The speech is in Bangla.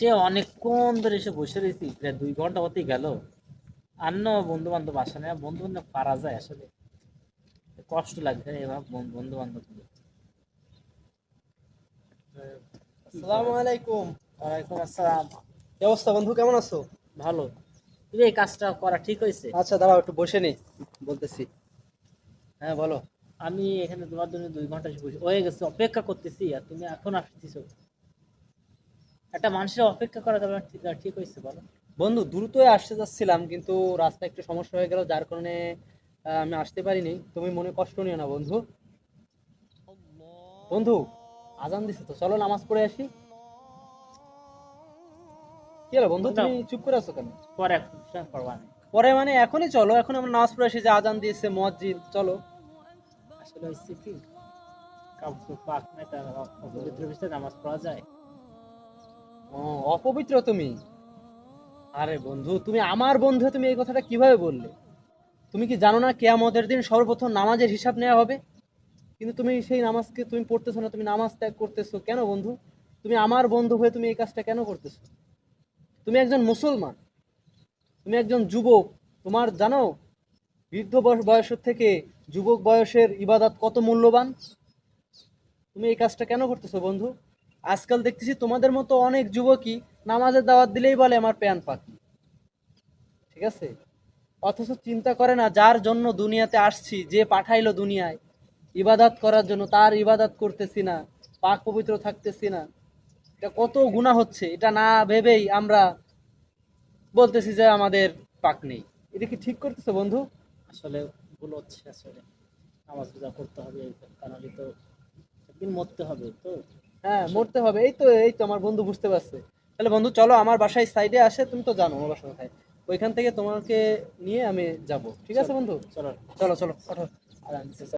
সে অনেকক্ষণ ধরে এসে বসে রয়েছি। প্রায় দুই ঘণ্টা হতেই গেল। আর না বন্ধু বান্ধব আসে না। বন্ধু বান্ধব পারা যায় আসলে। কষ্ট লাগছে এভাবে বন্ধু বান্ধব আসসালামু আলাইকুম। ওয়ালাইকুম আসসালাম। কি অবস্থা বন্ধু কেমন আছো? ভালো। কিন্তু এই কাজটা করা ঠিক হয়েছে? আচ্ছা দাঁড়াও একটু বসে নেই বলতেছি। হ্যাঁ বলো। আমি এখানে তোমার জন্য দুই ঘণ্টা বসে হয়ে গেছে অপেক্ষা করতেছি। আর তুমি এখন আসতেছ। একটা মানুষের অপেক্ষা করা যাবে ঠিক হয়েছে বলো। বন্ধু দ্রুতই আসতে যাচ্ছিলাম কিন্তু রাস্তা একটু সমস্যা হয়ে গেল যার কারণে আমি আসতে পারিনি। তুমি মনে কষ্ট নিও না বন্ধু। বন্ধু আজান দিছে তো চলো নামাজ পড়ে আসি। কি হলো বন্ধু তুমি চুপ করে আছো কেন? পরে পরে মানে এখনই চলো এখন আমরা নামাজ পড়ে আসি যে আজান দিয়েছে মসজিদ চলো। আসলে হচ্ছে কি কাপড় পাক না এটা নামাজ পড়া যায়। ও, অপবিত্র তুমি? আরে বন্ধু তুমি আমার বন্ধু তুমি এই কথাটা কীভাবে বললে? তুমি কি জানো না কেয়ামতের দিন সর্বপ্রথম নামাজের হিসাব নেওয়া হবে? কিন্তু তুমি সেই নামাজকে তুমি পড়তেছো না তুমি নামাজ ত্যাগ করতেছো কেন বন্ধু? তুমি আমার বন্ধু হয়ে তুমি এই কাজটা কেন করতেছো? তুমি একজন মুসলমান তুমি একজন যুবক তোমার জানো বৃদ্ধ বয়স বয়সের থেকে যুবক বয়সের ইবাদত কত মূল্যবান? তুমি এই কাজটা কেন করতেছো বন্ধু? আজকাল দেখতেছি তোমাদের মতো অনেক যুবকই নামাজের দাওয়াত দিলেই বলে আমার প্যান পাখি। ঠিক আছে? অথচ চিন্তা করে না, যার জন্য দুনিয়াতে আসছি, যে পাঠাইলো দুনিয়ায়, ইবাদত করার জন্য, তার ইবাদত করতেছি না, পাক পবিত্র থাকতেছি না। এটা কত গুণা হচ্ছে, এটা না ভেবেই আমরা বলতেছি যে আমাদের পাক নেই। এটা কি ঠিক করতেছে বন্ধু? আসলে ভুল হচ্ছে, আসলে। নামাজ পূজা করতে হবে, তাহলে তো একদিন মরতে হবে, তো? হ্যাঁ মরতে হবে। এই তো এই তো আমার বন্ধু বুঝতে পারছে। তাহলে বন্ধু চলো আমার বাসায় সাইডে আসে তুমি তো জানো আমার বাসা কোথায়। ওইখান থেকে তোমাকে নিয়ে আমি যাব। ঠিক আছে বন্ধু? চলো। চলো চলো ওঠো। আরামসে